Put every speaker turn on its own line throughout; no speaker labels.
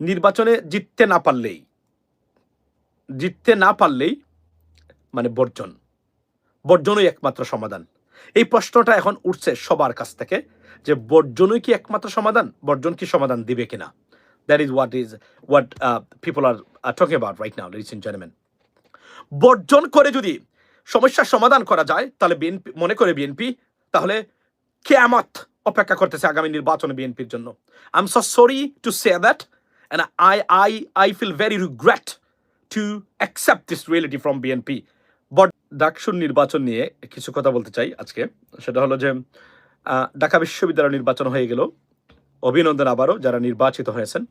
নির্বাচনে জিততে না পারলেই, জিততে না পারলেই মানে বর্জন। বর্জনই একমাত্র সমাধান। এই প্রশ্নটা এখন উঠছে সবার কাছ থেকে যে বর্জনই কি একমাত্র সমাধান? বর্জন কি সমাধান দিবে কিনা? That is what is what people are talking about right now ladies and gentleman বর্জন করে যদি সমস্যার সমাধান করা যায়, তাহলে বিএনপি মনে করে বিএনপি তাহলে কেয়ামত অপেক্ষা করতেছে আগামী নির্বাচনে বিএনপির জন্য। I am so sorry to say that and I I I feel very regret to accept this reality from BNP but ডাকসুর নির্বাচন নিয়ে কিছু কথা বলতে চাই আজকে। সেটা হলো যে ঢাকা বিশ্ববিদ্যালয় নির্বাচন হয়ে গেল। অভিনন্দন আবারও যারা নির্বাচিত হয়েছেন।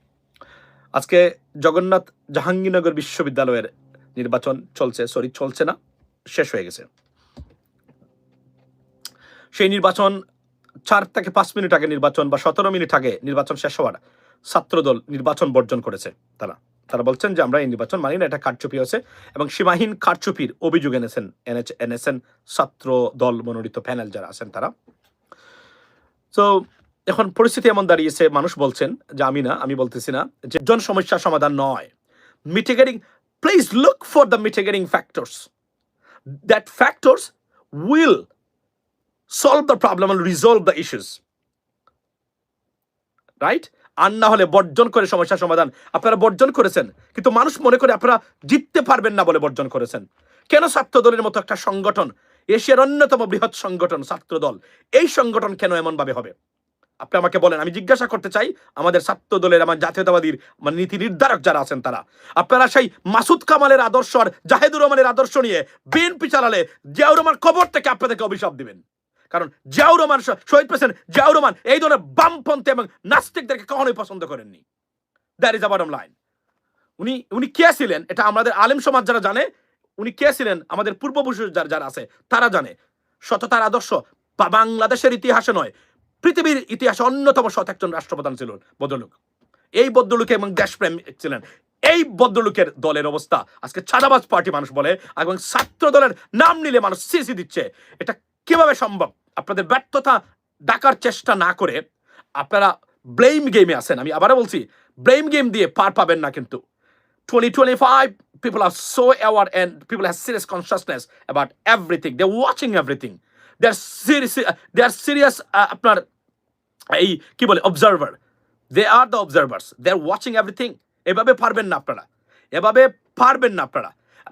আজকে জগন্নাথ জাহাঙ্গীরনগর বিশ্ববিদ্যালয়ের নির্বাচন চলছে সরি চলছে না, শেষ হয়ে গেছে। সেই নির্বাচন চার থেকে পাঁচ মিনিট আগে নির্বাচন বা সতেরো মিনিট আগে নির্বাচন শেষ হওয়ার ছাত্রদল নির্বাচন বর্জন করেছে তারা। তারা বলছেন যে, আমরা এই নির্বাচন মানি না, এটা কারচুপি হয়েছে। এবং সীমাহীন কারচুপির অভিযোগ এনেছেন এনেছে এনেছেন ছাত্র দল মনোনীত প্যানেল যারা আছেন তারা। তো এখন পরিস্থিতি এমন দাঁড়িয়েছে, মানুষ বলছেন যে, আমি না, আমি বলতেছি না যে জন সমস্যার সমাধান নয়। Mitigating please look for the mitigating factors that factors will solve the problem resolve the issues right আর না হলে বর্জন করে সমস্যার সমাধান। আপনারা বর্জন করেছেন, কিন্তু মানুষ মনে করে আপনারা জিততে পারবেন না বলে বর্জন করেছেন। কেন ছাত্র দলের মতো একটা সংগঠন, এশিয়ার অন্যতম বৃহৎ সংগঠন ছাত্র দল এই সংগঠন কেন এমন ভাবে হবে? আপনি আমাকে বলেন, আমি জিজ্ঞাসা করতে চাই, আমাদের ছাত্র দলের আমার জাতীয়তাবাদীর মানে নীতি নির্ধারক যারা আছেন তারা। আপনারা সেই মাসুদ কামালের আদর্শ আর জাহেদুর রহমানের আদর্শ নিয়ে বিএনপি চালালে জিয়াউর রহমান কবর থেকে আপনাদেরকে অভিশাপ দিবেন। কারণ জিয়াউর শহীদ প্রেসিডেন্ট জিয়াউর এই ধরনের বামপন্থী এবং নাস্তিকদেরকে কখনোই পছন্দ করেননি। দ্যাট ইজ আবার লাইন উনি উনি কে ছিলেন? এটা আমাদের আলেম সমাজ যারা জানে, উনি কে ছিলেন? আমাদের পূর্বপুরুষ যারা যারা আছে, তারা জানে। সততার আদর্শ বা বাংলাদেশের ইতিহাসে নয়, পৃথিবীর ইতিহাসে অন্যতম সৎ একজন রাষ্ট্রপ্রধান ছিলেন ভদ্রলোক। এই ভদ্রলোক এবং দেশপ্রেম ছিলেন। এই ভদ্রলোকের দলের অবস্থা, আজকে ছাদাবাজ পার্টি মানুষ বলে, এবং ছাত্র দলের নাম নিলে মানুষ সিসি দিচ্ছে। এটা কীভাবে সম্ভব? আপনাদের ব্যর্থতা ডাকার চেষ্টা না করে আপনারা ব্লেম গেমে আছেন। আমি আবারও বলছি ব্লেম গেম দিয়ে পার পাবেন না কিন্তু। 2025 people are so aware and people have serious consciousness about everything. Watching everything. They're serious they are serious uh, আপনার এই কি বলে observer they are the observers they are watching everything এভাবে পারবেন না আপনারা। এভাবে পারবেন না আপনারা।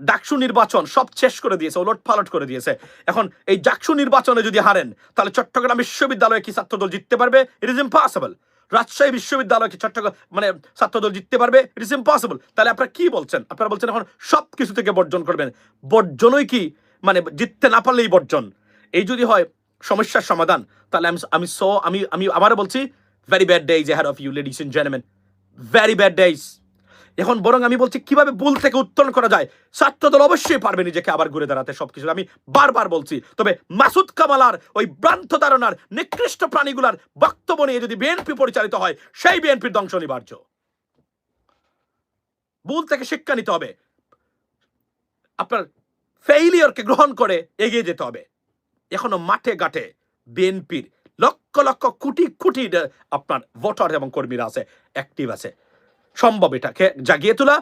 ডাকসু নির্বাচন সব শেষ করে দিয়েছে, ওলট পালট করে দিয়েছে। এখন এই ডাকসু নির্বাচনে যদি হারেন, তাহলে চট্টগ্রাম বিশ্ববিদ্যালয়ে কি ছাত্রদল জিততে পারবে? ইট ইজ ইম্পসিবল রাজশাহী বিশ্ববিদ্যালয় কি চট্টগ্রাম মানে ছাত্রদল জিততে পারবে? ইট ইজ ইম্পসিবল তাহলে আপনারা কি বলছেন? আপনারা বলছেন এখন সব কিছু থেকে বর্জন করবেন। বর্জনই কি? মানে জিততে না পারলেই বর্জন। এই যদি হয় সমস্যার সমাধান, তাহলে আমি আমি সো আমি আমি আবারও বলছি very bad days ahead of you ladies and gentleman very bad days এখন বরং আমি বলছি, কীভাবে ভুল থেকে উত্তরণ করা যায়? ছাত্রদল অবশ্যই পারবে নিজেকে আবার ঘুরে দাঁড়াতে সবকিছু। আমি বারবার বলছি, তবে মাসুদ কামালার ওই ভ্রান্ত ধারণার নিকৃষ্ট প্রাণীগুলার বক্তব্য নিয়ে যদি বিএনপি পরিচালিত হয়, সেই বিএনপির ধ্বংস অনিবার্য ভুল থেকে শিক্ষা নিতে হবে। আপনার ফেইলিয়রকে গ্রহণ করে এগিয়ে যেতে হবে। এখনও মাঠে ঘাটে বিএনপির লক্ষ লক্ষ কোটি কোটি আপনার ভোটার এবং কর্মীরা আছে অ্যাক্টিভ আছে। সম্ভব এটাকে জাগিয়ে তোলা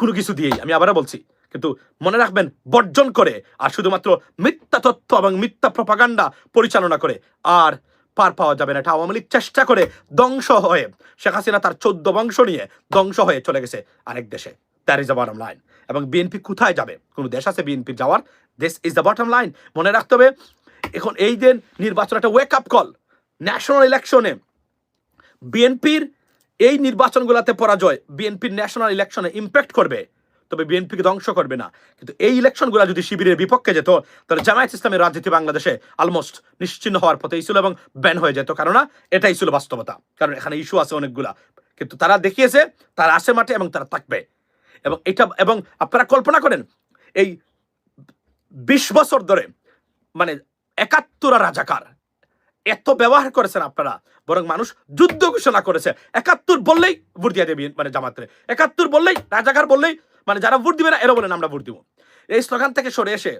কোনো কিছু দিয়েই, আমি আবারও বলছি। কিন্তু মনে রাখবেন, বর্জন করে আর শুধুমাত্র মিথ্যা তথ্য এবং মিথ্যা প্রপাগান্ডা পরিচালনা করে আর পার পাওয়া যাবে না। এটা আওয়ামী লীগ চেষ্টা করে ধ্বংস হয়ে, শেখ হাসিনা তার চোদ্দ বংশ নিয়ে ধ্বংস হয়ে চলে গেছে আরেক দেশে। That is the bottom line এবং বিএনপি কোথায় যাবে? কোনো দেশ আছে বিএনপি যাওয়ার? This is the bottom line মনে রাখতে হবে, এখন এই দিন নির্বাচন একটা ওয়েক আপ কল ন্যাশনাল ইলেকশনে বিএনপির এই নির্বাচনগুলোতে পরাজয় বিএনপির ন্যাশনাল ইলেকশনে ইম্প্যাক্ট করবে, তবে বিএনপিকে ধ্বংস করবে না। কিন্তু এই ইলেকশনগুলো যদি শিবিরের বিপক্ষে যেত, তাহলে জামায়াত ইসলামের রাজনীতি বাংলাদেশে অলমোস্ট নিশ্চিন্ন হওয়ার পথেই ছিল এবং ব্যান হয়ে যেত। কেননা, এটাই ছিল বাস্তবতা। কারণ এখানে ইস্যু আছে অনেকগুলা। কিন্তু তারা দেখিয়েছে, তারা আসে মাঠে এবং তারা থাকবে। এবং এটা, এবং আপনারা কল্পনা করেন, এই বিশ বছর ধরে মানে একাত্তরা রাজাকার এত ব্যবহার করেছেন আপনারা, বরং মানুষ যুদ্ধ ঘোষণা করেছে। একাত্তর বললেই ভোট দিয়ে দেবে মানে জামাতে একাত্তর বললেই, রাজাকার বললেই মানে যারা ভোট দিবে না, এরা বলেন আমরা ভোট দিব। এই স্লোগান থেকে সরে এসে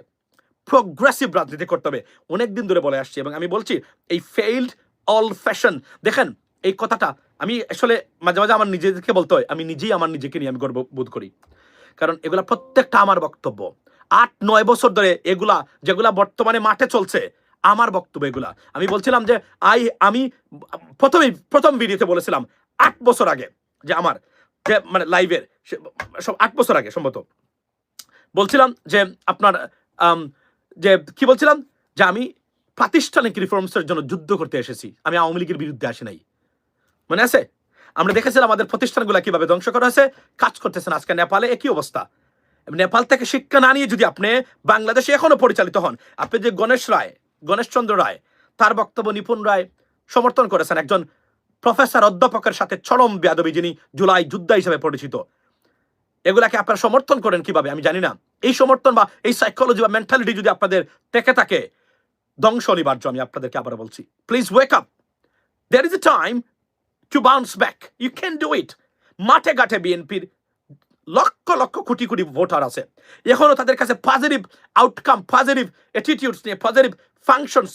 প্রোগ্রেসিভ রাজনীতি করতে হবে। অনেক দিন ধরে বলে আসছি, এবং আমি বলছি, এই ফেইল্ড অল ফ্যাশন দেখেন, এই কথাটা আমি আসলে মাঝে মাঝে আমার নিজেদেরকে বলতে হয়, আমি নিজেই আমার নিজেকে নিয়ে আমি গর্ববোধ করি। কারণ এগুলা প্রত্যেকটা আমার বক্তব্য। আট, নয় বছর ধরে এগুলা, যেগুলা বর্তমানে মাঠে চলছে আমার বক্তব্য এগুলা। আমি বলছিলাম যে, আই, আমি প্রথমেই, প্রথম ভিডিওতে বলেছিলাম, আট বছর আগে যে আমার, যে মানে লাইভের সব আট বছর আগে সম্ভবত। বলছিলাম যে আপনার যে কি বলছিলাম? যে আমি প্রাতিষ্ঠানিক রিফর্মসের জন্য যুদ্ধ করতে এসেছি। আমি আওয়ামী লীগের বিরুদ্ধে আসি নাই। মনে আছে? আমরা দেখেছিলাম আমাদের প্রতিষ্ঠানগুলো কীভাবে ধ্বংস করা হয়েছে, কাজ করতেছেন আজকে নেপালে, একই অবস্থা। নেপাল থেকে শিক্ষা না নিয়ে যদি আপনি বাংলাদেশে এখনও পরিচালিত হন, আপনি যে গণেশ রায় গণেশচন্দ্র রায়। তার বক্তব্য নিপুণ রায় সমর্থন করেছেন একজন প্রফেসর অধ্যাপকের সাথে চরম বেয়াদবি যিনি জুলাই যোদ্ধা হিসেবে পরিচিত। এগুলাকে আপনারা সমর্থন করেন কীভাবে আমি জানি না। এই সমর্থন বা এই সাইকোলজি বা মেন্টালিটি যদি আপনাদের থেকে থাকে, ধ্বংস অনিবার্য আমি আপনাদেরকে আবার বলছি। Please wake up there is a time to bounce back you can do it মাঠে ঘাটে বিএনপির লক্ষ লক্ষ কোটি কোটি ভোটার আছে। এখনও তাদের কাছে পজিটিভ আউটকাম পজিটিভ অ্যাটিটিউডস নিয়ে পজিটিভ ফাংশনস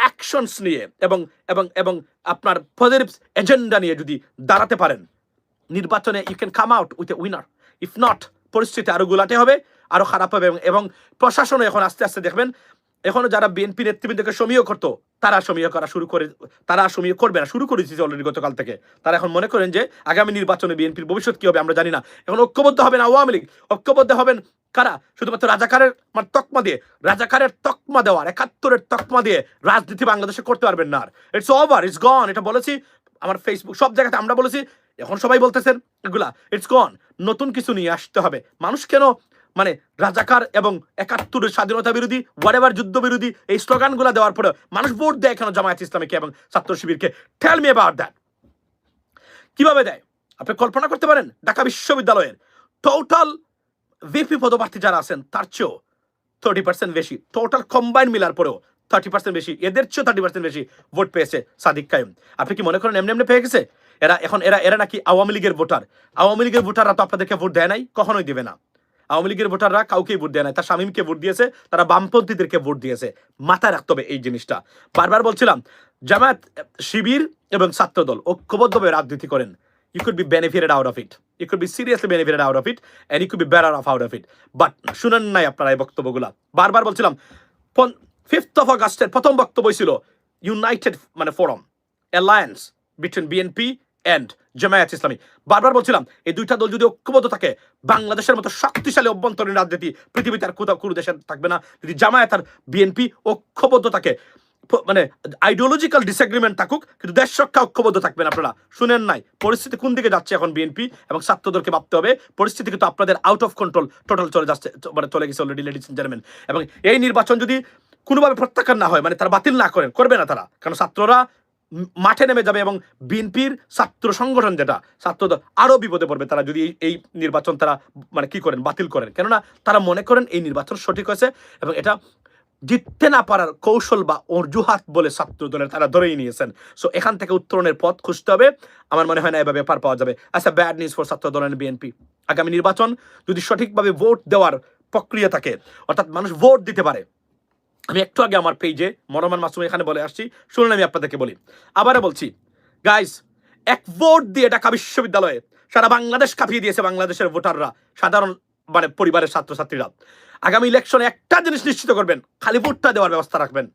অ্যাকশনস নিয়ে এবং এবং এবং আপনার পজিটিভ এজেন্ডা নিয়ে যদি দাঁড়াতে পারেন, নির্বাচনে you can come out with a winner if not পরিস্থিতি আরও গুলাটে হবে, আরও খারাপ হবে এবং প্রশাসনও এখন আস্তে আস্তে দেখবেন এখনও যারা বিএনপি নেতৃবৃন্দকে সমীহ করতো, তারা সমীহ করা শুরু করে, তারা সমীহ করবে না, শুরু করে দিয়েছে অলরেডি গতকাল থেকে। তারা এখন মনে করেন যে আগামী নির্বাচনে বিএনপির ভবিষ্যৎ কি হবে আমরা জানি না। এখন ঐক্যবদ্ধ হবেন আওয়ামী লীগ, ঐক্যবদ্ধ হবেন কারা? শুধুমাত্র রাজাকারের মানে তকমা দিয়ে, রাজাকারের তকমা দেওয়ার, একাত্তরের তকমা দিয়ে রাজনীতি বাংলাদেশে করতে পারবেন না আর। ইটস ওভার ইটস গন এটা বলেছি, আমার ফেসবুক সব জায়গাতে আমরা বলেছি, এখন সবাই বলতেছেন, এগুলা ইটস গন নতুন কিছু নিয়ে আসতে হবে। মানুষ কেন মানে রাজাকার এবং একাত্তরের স্বাধীনতা বিরোধী ওয়ারেভার যুদ্ধ বিরোধী এই স্লোগানগুলো দেওয়ার পরে মানুষ ভোট দেয় কেন জামায়াত ইসলামীকে এবং ছাত্র শিবিরকে? টেল মি অ্যাবাউট দ্যাট কীভাবে দেয়? আপনি কল্পনা করতে পারেন? ঢাকা বিশ্ববিদ্যালয়ের টোটাল ভিপি পদপ্রার্থী যারা আছেন, তার চেয়েও থার্টি পার্সেন্ট বেশি। টোটাল কম্বাইন মিলার পরেও থার্টি পার্সেন্ট বেশি। এদের চেয়েও থার্টি পার্সেন্ট বেশি ভোট পেয়েছে সাদিক কায়ুম। আপনি কি মনে করেন এমনি এমনি পেয়ে গেছে? এরা এখন, এরা এরা নাকি আওয়ামী লীগের ভোটার। আওয়ামী লীগের ভোটাররা তো আপনাদেরকে ভোট দেয় নাই, কখনোই দেবে না। আওয়ামী লীগের ভোটাররা কাউকেই ভোট দেয় নাই। তার স্বামীকে ভোট দিয়েছে, তারা বামপন্থীদেরকে ভোট দিয়েছে। মাথায় রাখতে হবে এই জিনিসটা। বারবার বলছিলাম, জামায়াত, শিবির এবং ছাত্রদল ঐক্যবদ্ধভাবে রাজনীতি করেন। You could be benefited out of it you could be seriously benefited out of it and you could be better off out of it but শুনেন নাই আপনারা এই বক্তব্যগুলো। বারবার বলছিলাম ফিফথ অফ আগস্টের প্রথম বক্তব্য ছিল ইউনাইটেড মানে forum alliance between BNP and Jamaat Islami. বারবার বলছিলাম, এই দুইটা দল যদি ঐক্যবদ্ধ থাকে, বাংলাদেশের মতো শক্তিশালী অভ্যন্তরীণ রাজনীতি পৃথিবীতে আর কোথাও কোনো দেশে থাকবে না। যদি জামায়াত আর বিএনপি ঐক্যবদ্ধ থাকে মানে আইডিওলজিক্যাল ডিসএগ্রিমেন্ট থাকুক, কিন্তু দেশ রক্ষা ঐক্যবদ্ধ থাকবেন আপনারা। শুনেন নাই, পরিস্থিতি কোন দিকে যাচ্ছে এখন বিএনপি এবং ছাত্রদেরকে ভাবতে হবে? পরিস্থিতি কিন্তু আপনাদের আউট অফ কন্ট্রোল টোটাল চলে যাচ্ছে মানে চলে গেছে অলরেডি লেডিস জেন্টলম্যান এবং এই নির্বাচন যদি কোনোভাবে প্রত্যাখ্যান না হয় মানে তারা বাতিল না করেন, করবে না তারা। কারণ ছাত্ররা মাঠে নেমে যাবে এবং বিএনপির ছাত্র সংগঠন যেটা ছাত্রদল আরও বিপদে পড়বে। তারা যদি এই নির্বাচন তারা মানে কি করেন, বাতিল করেন। কেননা তারা মনে করেন এই নির্বাচন সঠিক হয়েছে এবং এটা জিততে না পারার কৌশল বা অর্জুহাত বলে ছাত্র দলের তারা ধরেই নিয়েছেন। সো এখান থেকে উত্তরণের পথ খুঁজতে হবে। আমার মনে হয় না এভাবে পার পাওয়া যাবে। আচ্ছা ব্যাড নিউজ ফর ছাত্র দলের বিএনপি। আগামী নির্বাচন যদি সঠিকভাবে ভোট দেওয়ার প্রক্রিয়া থাকে, অর্থাৎ মানুষ ভোট দিতে পারে আমি একটু আগে আমার পেজে মরমান মাসুম এখানে বলে আসছি, শুনুন আমি আপনাদেরকে বলি। আবারও বলছি গাইস এক ভোট দিয়ে ঢাকা বিশ্ববিদ্যালয়ে সারা বাংলাদেশ কাঁপিয়ে দিয়েছে বাংলাদেশের ভোটাররা সাধারণ মানে পরিবারের ছাত্রছাত্রীরা। আগামী ইলেকশনে একটা জিনিস নিশ্চিত করবেন, খালি ভোটটা দেওয়ার ব্যবস্থা রাখবেন।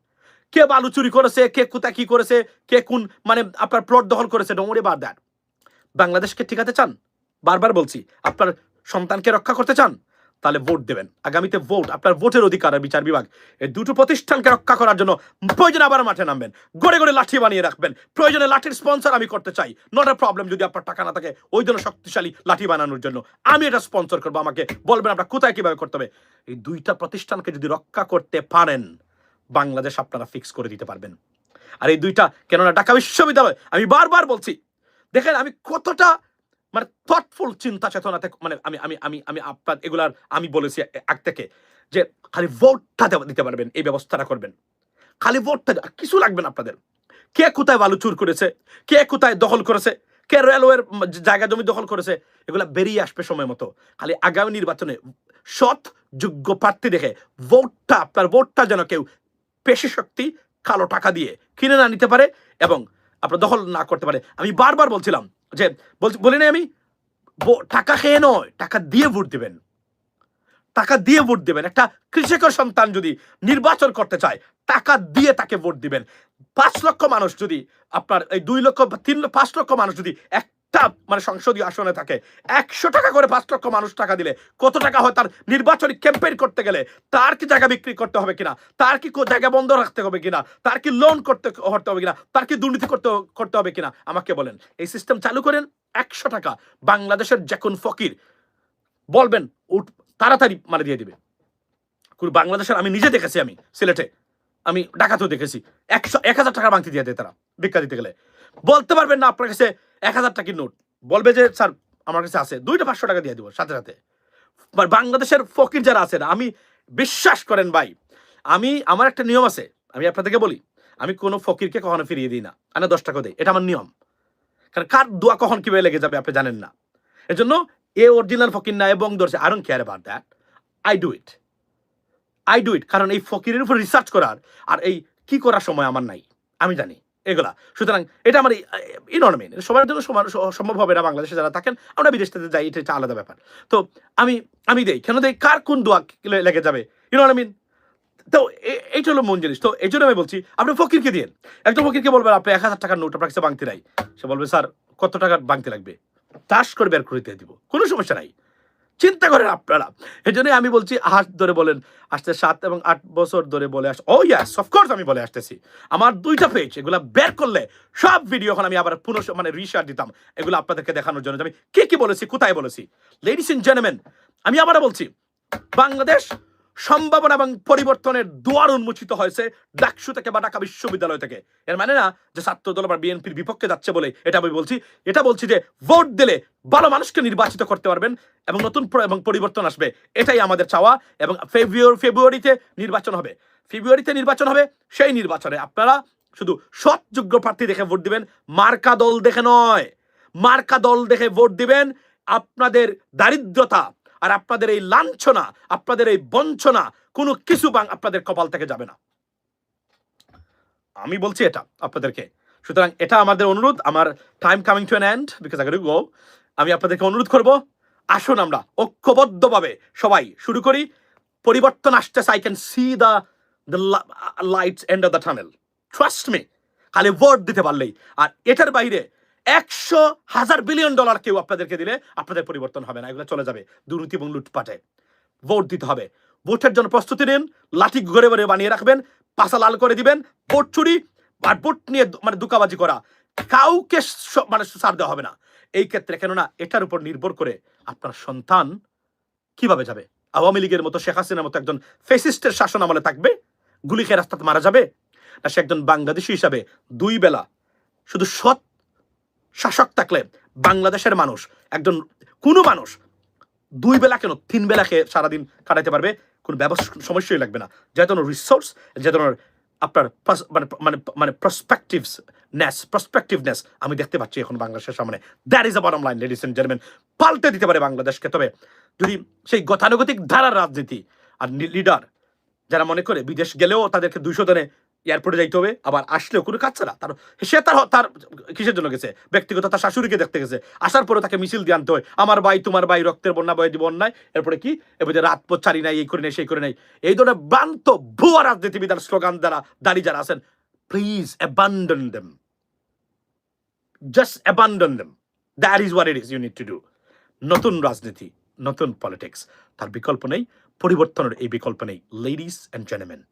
কে বালু চুরি করেছে, কে কোথা কি করেছে, কে কোন মানে আপনার প্লট দখল করেছে ডোমরে বার দ্যাট বাংলাদেশকে ঠিকাতে চান? বারবার বলছি, আপনার সন্তানকে রক্ষা করতে চান? তাহলে ভোট দেবেন। আগামীতে ভোট আপনার ভোটের অধিকার আর বিচার বিভাগ। এই দুটো প্রতিষ্ঠানকে রক্ষা করার জন্য প্রয়োজনে আবার মাঠে নামবেন। গড়ে গড়ে লাঠি বানিয়ে রাখবেন। প্রয়োজনে লাঠির স্পন্সর আমি করতে চাই। নট এ প্রবলেম যদি আপনার টাকা না থাকে, ওই জন্য শক্তিশালী লাঠি বানানোর জন্য। আমি এটা স্পন্সর করব। আমাকে বলবেন আপনার কোথায় কীভাবে করতে হবে। এই দুইটা প্রতিষ্ঠানকে যদি রক্ষা করতে পারেন, বাংলাদেশ আপনারা ফিক্স করে দিতে পারবেন। আর এই দুইটা কেননা ঢাকা বিশ্ববিদ্যালয়, আমি বারবার বলছি। দেখেন আমি কতটা মানে থটফুল চিন্তা চেতনা থেকে মানে আমি আমি আমি আমি আপনার এগুলার আমি বলেছি আগ থেকে যে খালি ভোটটা দিতে পারবেন, এই ব্যবস্থাটা করবেন। খালি ভোটটা কিছু লাগবে না আপনাদের। কে কোথায় বালু চুর করেছে, কে কোথায় দখল করেছে, কে রেলওয়ের জায়গা, জমি দখল করেছে, এগুলা বেরিয়ে আসবে সময় মতো। খালি আগামী নির্বাচনে সৎ, যোগ্য প্রার্থী দেখে ভোটটা আপনার ভোটটা যেন কেউ পেশি শক্তি, কালো টাকা দিয়ে কিনে না নিতে পারে এবং আপনার দখল না করতে পারে। আমি বারবার বলছিলাম যে বলি না আমি? টাকা খেয়ে নয়, টাকা দিয়ে ভোট দিবেন। টাকা দিয়ে ভোট দিবেন। একটা কৃষকের সন্তান যদি নির্বাচন করতে চায়, টাকা দিয়ে তাকে ভোট দিবেন। পাঁচ লক্ষ মানুষ যদি আপনার এই দুই লক্ষ তিন পাঁচ লক্ষ মানুষ যদি একটা মানে সংসদীয় আসনে থাকে। একশো টাকা করে পাঁচ লক্ষ মানুষ টাকা দিলে, কত টাকা হয় তার নির্বাচনী ক্যাম্পেইন করতে গেলে? তার কি জায়গা বিক্রি করতে হবে কিনা? তার কি জায়গা বন্ধ রাখতে হবে কিনা? তার কি লোন করতে করতে হবে কিনা? তার কি দুর্নীতি করতে করতে হবে কিনা? আমাকে বলেন। এই সিস্টেম চালু করেন, একশো টাকা বাংলাদেশের যে কোন ফকির। বলবেন, উঠ, তাড়াতাড়ি মানে দিয়ে দিবে। বাংলাদেশের আমি নিজে দেখেছি আমি, সিলেটে। আমি ডাকাতেও দেখেছি। একশো এক হাজার টাকা বাংতি দিয়ে দেয় তারা, ভিক্ষা দিতে গেলে। বলতে পারবেন না আপনার কাছে এক হাজার টাকার নোট। বলবে যে, স্যার, আমার কাছে আছে। দুইটা পাঁচশো টাকা দিয়ে দিব, সাথে সাথে। বাংলাদেশের ফকির যারা আছেন, আমি বিশ্বাস করেন ভাই, আমি, আমার একটা নিয়ম আছে, আমি আপনাদেরকে বলি, আমি কোনো ফকিরকে কখনো ফিরিয়ে দিই না। আমি দশ টাকা দিই এটা আমার নিয়ম। কারণ কার দোয়া কখন কীভাবে লেগে যাবে আপনি জানেন না। এজন্য এ অরিজিনাল ফকির না এবং ধরছে। I care about that I do it I do it কারণ এই ফকিরের উপর রিসার্চ করার আর এই কি করার সময় আমার নাই, আমি জানি। এগুলা। সুতরাং এটা আমার ইনরমেন সবার জন্য সমান, সম্ভব হবে না বাংলাদেশে যারা থাকেন, আমরা বিদেশ থেকে যাই, এটা আলাদা ব্যাপার। তো আমি আমি দেই, কেন দেই? কার কোন দোয়া লেগে যাবে? ইনরমিন তো এইটা হলো মন জিনিস। তো এই জন্য আমি বলছি, আপনি ফকিরকে দিন একজন ফকিরকে বলবেন, আপনি এক হাজার টাকার নোট আপনার কাছে বাংতি নাই। সে বলবে, স্যার, কত টাকার বাংতি লাগবে? চাষ করে বের করে দিয়ে দিব। কোনো সমস্যা নাই। চিন্তা করেন আপনারা। এই জন্যই আমি বলছি হাত ধরে বলেন আসতে সাত এবং আট বছর ধরে বলে আস ও ইয়াস অফকোর্স আমি বলে আসতেছি। আমার দুইটা পেজ এগুলা বের করলে সব ভিডিও এখন আমি আবার পুনঃ মানে রিসার দিতাম। এগুলো আপনাদেরকে দেখানোর জন্য। আমি কে কি বলেছি, কোথায় বলেছি? লেডিস ইন জেন্টলম্যান আমি আবারও বলছি, বাংলাদেশ সম্ভাবনা এবং পরিবর্তনের দুয়ার উন্মোচিত হয়েছে ডাকসু থেকে বা ঢাকা বিশ্ববিদ্যালয় থেকে। এর মানে না যে ছাত্র দল বা বিএনপির বিপক্ষে যাচ্ছে বলে এটা আমি বলছি। এটা বলছি যে ভোট দিলে ভালো মানুষকে নির্বাচিত করতে পারবেন এবং নতুন এবং পরিবর্তন আসবে। এটাই আমাদের চাওয়া এবং ফেব্রুয়ারি, ফেব্রুয়ারিতে নির্বাচন হবে। ফেব্রুয়ারিতে নির্বাচন হবে, সেই নির্বাচনে আপনারা শুধু সৎ যোগ্য প্রার্থী দেখে ভোট দিবেন, মার্কা দল দেখে নয়। মার্কা দল দেখে ভোট দিবেন, আপনাদের দারিদ্রতা আর আপনাদের এই লাঞ্ছনা, আপনাদের এই বঞ্চনা, কোনো কিছু বাং আপনাদের কপাল থেকে যাবে না। আমি বলছি এটা আপনাদেরকে। সুতরাং এটা আমাদের অনুরোধ, আমার time coming to an end because I go আমি আপনাদেরকে অনুরোধ করব, আসুন আমরা ঐক্যবদ্ধভাবে সবাই শুরু করি। পরিবর্তন আসতেছে I can see the the lights end of the tunnel trust me খালি ভোট দিতে পারলেই। আর এটার বাইরে একশো হাজার বিলিয়ন ডলার কেউ আপনাদেরকে দিলে আপনাদের পরিবর্তন হবে না, এগুলো চলে যাবে দুর্নীতি এবং লুটপাটে। ভোট দিতে হবে। ভোটের জন্য প্রস্তুতি নিন, লাঠি ঘরে ঘরে বানিয়ে রাখবেন পাশা লাল করে দিবেন, ভোট চুরি আর ভোট নিয়ে মানে দুকাবাজি করা, কাউকে মানে সার দেওয়া হবে না। এই ক্ষেত্রে কেননা এটার উপর নির্ভর করে আপনার সন্তান কীভাবে যাবে? আওয়ামী লীগের মতো, শেখ হাসিনার মতো একজন ফেসিস্টের শাসন আমলে থাকবে গুলি খেয়ে রাস্তাতে মারা যাবে? না, সে একজন বাংলাদেশি হিসাবে দুই বেলা শুধু সৎ শাসক থাকলে বাংলাদেশের মানুষ, একজন কোনো মানুষ দুই বেলা কেন তিন বেলা খেয়ে সারাদিন কাটাতে পারবে? কোনো ব্যবস্থা সমস্যাই লাগবে না। যে ধরনের রিসোর্স যে ধরনের আপনার মানে মানে মানে প্রসপেক্টিভস নেস প্রসপেক্টিভনেস আমি দেখতে পাচ্ছি এখন বাংলাদেশের সামনে। That is a bottom line ladies and gentleman পাল্টে দিতে পারে বাংলাদেশকে। তবে যদি সেই গতানুগতিক ধারার রাজনীতি আর লিডার যারা মনে করে বিদেশ গেলেও তাদেরকে দুইশো দিনে এয়ারপোর্টে যাইতে হবে, আবার আসলেও কোনো কাজ ছাড়া। তার সে তার তার কিসের জন্য গেছে? ব্যক্তিগত তার শাশুড়িকে দেখতে গেছে। আসার পরে তাকে মিছিল দিয়ে আনতে হয়। আমার ভাই, তোমার ভাই রক্তের বন্যা, বয়ে দিব অন্যায়। এরপরে কি? এবার যে রাত পথ ছাড়ি নাই, এই করে নাই, সেই করে নাই। এই ধরনের বান্ত ভুয়া রাজনীতিবিদার স্লোগান দ্বারা দাঁড়িয়ে যারা আছেন please abandon them just abandon them that is what it is you need to do নতুন রাজনীতি, নতুন পলিটিক্স তার বিকল্প নেই, পরিবর্তনের এই বিকল্প নেই। Ladies and gentleman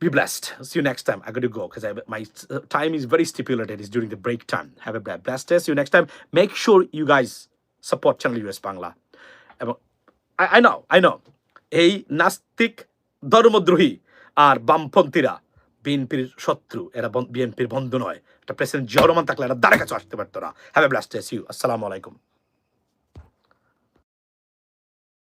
Be blessed. See you next time. I got to go because my uh, time is very stipulated. It's during the break time. Have a bla- blessed day. See you next time. Make sure you guys support Channel US Bangla. এবং I, I know, I know. এই নাস্তিক ধর্মদ্রোহী আর বামপন্থীরা বিএনপির শত্রু এরা বিএনপির বন্ধু নয় একটা প্রেসিডেন্ট জিয়া রহমান থাকলে এরা দ্বারা কাছে আসতে পারতো না হ্যাভ এ ব্লাস্ট ইউ আসসালামু আলাইকুম